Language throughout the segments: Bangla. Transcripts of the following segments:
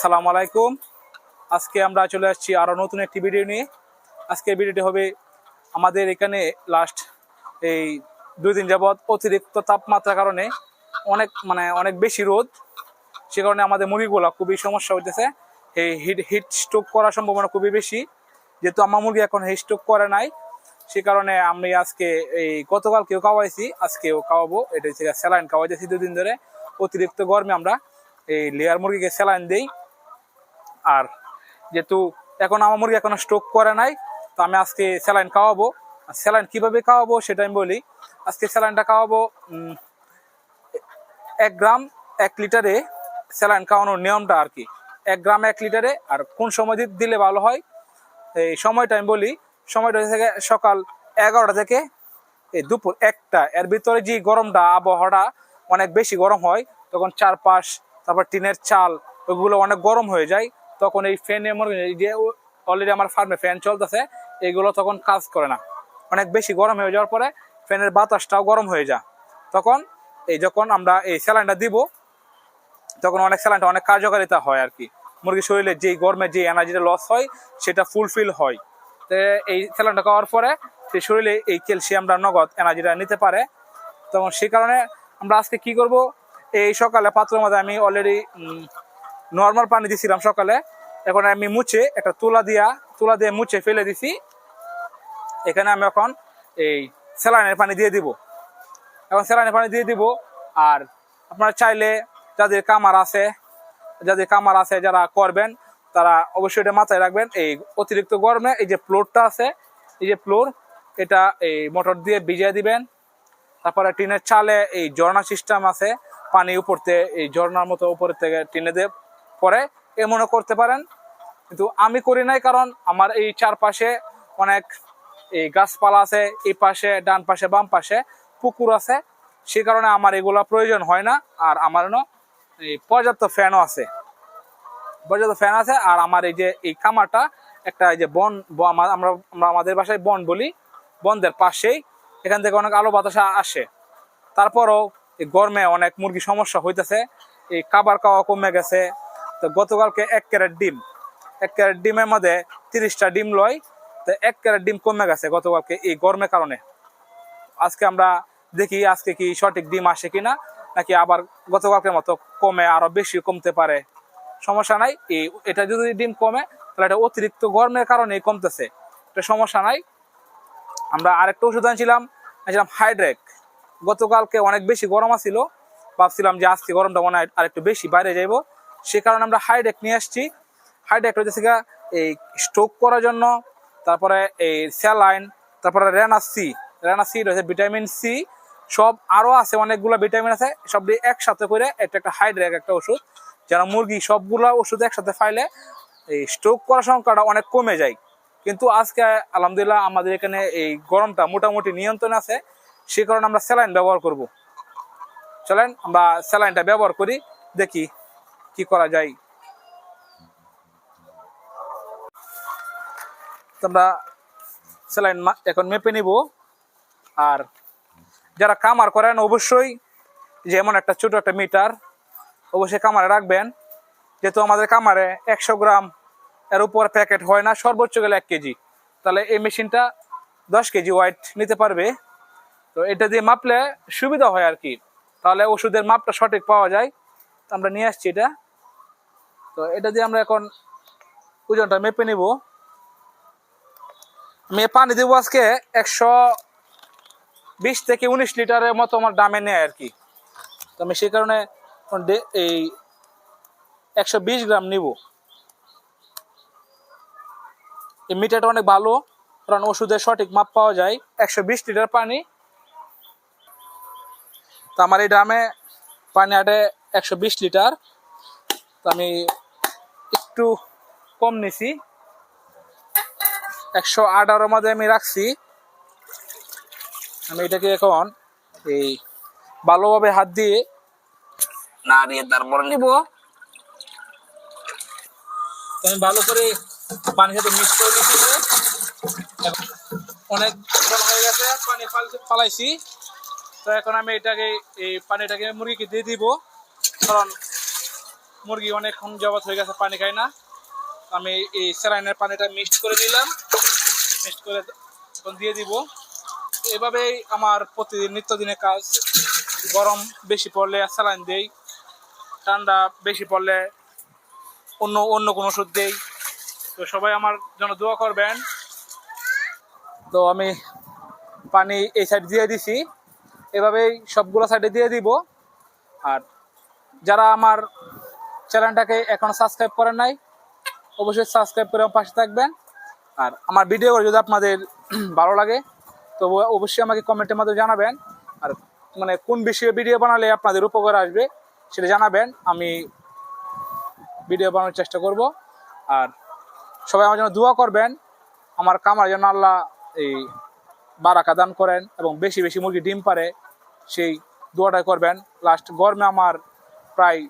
সালাম আলাইকুম। আজকে আমরা চলে আসছি আরও নতুন একটি ভিডিও নিয়ে। আজকের ভিডিওটি হবে আমাদের এখানে লাস্ট এই দুই দিন যাবৎ অতিরিক্ত তাপমাত্রার কারণে অনেক মানে অনেক বেশি রোদ। সে কারণে আমাদের মুরগিগুলো খুবই সমস্যা হইতেছে। এই হিট হিট স্ট্রোক করার সম্ভাবনা খুবই বেশি। যেহেতু আমার মুরগি এখন হিট স্ট্রোক করে নাই, সে কারণে আমি আজকে এই গতকালকেও খাওয়াইছি, আজকেও খাওয়াবো। এটা হচ্ছে স্যালাইন খাওয়াইতেছি দুদিন ধরে। অতিরিক্ত গরমে আমরা এই লেয়ার মুরগিকে স্যালাইন দেই। আর যেহেতু এখন আমার মুরগি এখনও স্ট্রোক করে নাই, তো আমি আজকে স্যালাইন খাওয়াবো। স্যালাইন কীভাবে খাওয়াবো সেটা আমি বলি। আজকে স্যালাইনটা খাওয়াবো এক গ্রাম এক লিটারে স্যালাইন খাওয়ানোর নিয়মটা আর কি। এক গ্রাম এক লিটারে আর কোন সময় দিলে ভালো হয়, এই সময়টা আমি বলি। সময়টা থেকে সকাল এগারোটা থেকে এই দুপুর একটা। এর ভিতরে যে গরমটা, আবহাওয়াটা অনেক বেশি গরম হয়, তখন চারপাশ, তারপর টিনের চাল, ওগুলো অনেক গরম হয়ে যায়। তখন এই ফ্যানে মনে যে অলরেডি আমার ফার্মে ফ্যান চলতেছে এইগুলো তখন কাজ করে না। অনেক বেশি গরম হয়ে যাওয়ার পরে ফ্যানের বাতাসটাও গরম হয়ে যায়। তখন এই যখন আমরা এই স্যালাইনটা দিব, তখন অনেক স্যালাইনটা অনেক কার্যকারিতা হয় আর কি। মুরগির শরীরে যেই গরমে যে এনার্জিটা লস হয়, সেটা ফুলফিল হয়। তো এই স্যালাইনটা খাওয়ার পরে সেই শরীরে এই ক্যালসিয়ামটা নগদ এনার্জিটা নিতে পারে। তখন সেই কারণে আমরা আজকে কি করব, এই সকালে পাত্রের মধ্যে আমি অলরেডি নর্মাল পানি দিছিলাম সকালে। এখন আমি মুছে একটা তুলা দিয়া, তুলা দিয়ে মুছে ফেলে দিছি। এখানে আমি এখন এই স্যালাইনের পানি দিয়ে দিব। এখন স্যালাইনের পানি দিয়ে দিব, আর আপনারা চাইলে যাদের কামার আছে, যাদের কামার আছে যারা করবেন, তারা অবশ্যই এটা মাথায় রাখবেন। এই অতিরিক্ত গরমে এই যে ফ্লোরটা আছে, এই যে ফ্লোর, এটা এই মোটর দিয়ে ভিজিয়ে দিবেন। তারপরে টিনের চালে এই ঝর্ণা সিস্টেম আছে, পানি উপরতে, এই ঝর্ণার মতো উপরের থেকে টিনে দিয়ে পরে এমনও করতে পারেন। কিন্তু আমি করি নাই কারণ আমার এই চারপাশে অনেক এই গাছপালা আছে, এই পাশে, ডান পাশে, বাম পাশে পুকুর আছে। সে কারণে আমার এগুলা প্রয়োজন হয় না আর আমার এই পর্যাপ্ত ফ্যানও আছে। পর্যাপ্ত ফ্যান আছে আর আমার এই যে এই কামারটা একটা এই যে বন আমরা আমরা আমাদের বাসায় বন বলি, বনদের পাশেই এখান থেকে অনেক আলো বাতাস আসে। তারপরও এই গরমে অনেক মুরগি সমস্যা হইতেছে, এই খাবার খাওয়া কমে গেছে তো গতকালকে এক ক্যারেট ডিম। এক ক্যারেট ডিমের মধ্যে তিরিশটা ডিম লয়, তো এক ক্যারেট ডিম কমে গেছে গতকালকে এই গরমের কারণে। আজকে আমরা দেখি আজকে কি সঠিক ডিম আসে কিনা, নাকি আবার গতকালকের মতো কমে, আরও বেশি কমতে পারে। সমস্যা নাই, এই এটা যদি ডিম কমে, তাহলে এটা অতিরিক্ত গরমের কারণে কমতেছে। এটা সমস্যা নাই। আমরা আরেকটা ওষুধ আনছিলাম আনছিলাম হাইড্রেক গতকালকে অনেক বেশি গরম আছিল, ভাবছিলাম যে আজকে গরমটা মনে হয় আরেকটু বেশি বাইরে যাইব। সে কারণে আমরা হাইড্রেক নিয়ে আসছি। হাইড্রেক হচ্ছে গিয়া এই স্ট্রোক করার জন্য, তারপরে এই স্যালাইন তারপরে রেনা সি রেনা সি রয়েছে ভিটামিন সি সব আরও আছে, অনেকগুলো ভিটামিন আছে, সব দিয়ে একসাথে করে এটা একটা হাইড্রেক একটা ওষুধ। যারা মুরগি, সবগুলো ওষুধ একসাথে ফাইলে এই স্ট্রোক করার সংখ্যাটা অনেক কমে যায়। কিন্তু আজকে আলহামদুলিল্লাহ আমাদের এখানে এই গরমটা মোটামুটি নিয়ন্ত্রণে আছে, সে কারণে আমরা স্যালাইন ব্যবহার করব। চলেন, আমরা স্যালাইনটা ব্যবহার করি, দেখি। কি করা যায়? তো আমরা স্যালাইন এখন মেপে নিব। আর যারা কামার করেন, অবশ্যই যেমন একটা ছোট একটা মিটার অবশ্যই কামারে রাখবেন। যেহেতু আমাদের কামারে একশো গ্রাম এর উপর প্যাকেট হয় না, সর্বোচ্চ গেলে এক কেজি। তাহলে এই মেশিনটা দশ কেজি ওয়াইট নিতে পারবে। তো এটা দিয়ে মাপলে সুবিধা হয় আর কি। তাহলে ওষুধের মাপটা সঠিক পাওয়া যায়। তো আমরা নিয়ে আসছি এটা। তো এটা দিয়ে আমরা এখন ওজনটা মেপে নিব। আমি পানি দেবো আজকে একশো বিশ থেকে উনিশ লিটারের মতো আমার দামে নেয় আর কি। তো আমি সেই কারণে এই একশো বিশ গ্রাম নিব। এই মিটারটা অনেক ভালো, কারণ ওষুধের সঠিক মাপ পাওয়া যায়। একশো বিশ লিটার পানি। তো আমার এই ড্রামে পানি আটে একশো বিশ লিটার। তো আমি একটু কম নিছি। একশো আঠারোর মধ্যে আমি রাখছি। আমি এটাকে এখন এই ভালোভাবে হাত দিয়ে নাড়িয়ে তারপর নিব। আমি ভালো করে পানির সাথে মিক্স করে দিচ্ছি অনেক হয়ে গেছে, পানি ফালাইছি। তো এখন আমি এটাকে, এই পানিটাকে মুরগিকে দিয়ে দিব। কারণ মুরগি অনেকক্ষণ জবাত হয়ে গেছে, পানি খায় না। আমি এই স্যালাইনের পানিটা মিক্সড করে নিলাম। মিক্সড করে দিয়ে দিব। এভাবেই আমার প্রতিদিন নিত্যদিনের কাজ। গরম বেশি পড়লে স্যালাইন দেই, ঠান্ডা বেশি পড়লে অন্য অন্য কোনো ওষুধ দেই। তো সবাই আমার জন্য দোয়া করবেন। তো আমি পানি এই সাইড দিয়ে দিছি। এভাবেই সবগুলো সাইডে দিয়ে দিব। আর যারা আমার চ্যানেলটাকে এখন সাবস্ক্রাইব করেন নাই, অবশ্যই সাবস্ক্রাইব করে পাশে থাকবেন। আর আমার ভিডিওগুলো যদি আপনাদের ভালো লাগে তো অবশ্যই আমাকে কমেন্টের মাধ্যমে জানাবেন। আর মানে কোন বিষয়ে ভিডিও বানালে আপনাদের উপকার আসবে, সেটা জানাবেন। আমি ভিডিও বানানোর চেষ্টা করব। আর সবাই আমার জন্য দোয়া করবেন, আমার কামার যেন আল্লাহ এই বারাকা দান করেন এবং বেশি বেশি মুরগি ডিম পারে, সেই দোয়াটাই করবেন। লাস্ট গরমে আমার প্রায়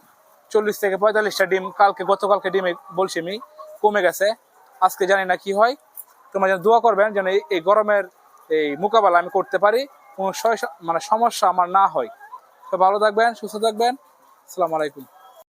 চল্লিশ থেকে পঁয়তাল্লিশটা ডিম, কালকে, গতকালকে ডিমে বলছি আমি কমে গেছে। আজকে জানি না কি হয়। তোমরা যেন দোয়া করবেন যেন এই- গরমের এই মোকাবেলা আমি করতে পারি, কোনো মানে সমস্যা আমার না হয়। তো ভালো থাকবেন, সুস্থ থাকবেন। আসসালামু আলাইকুম।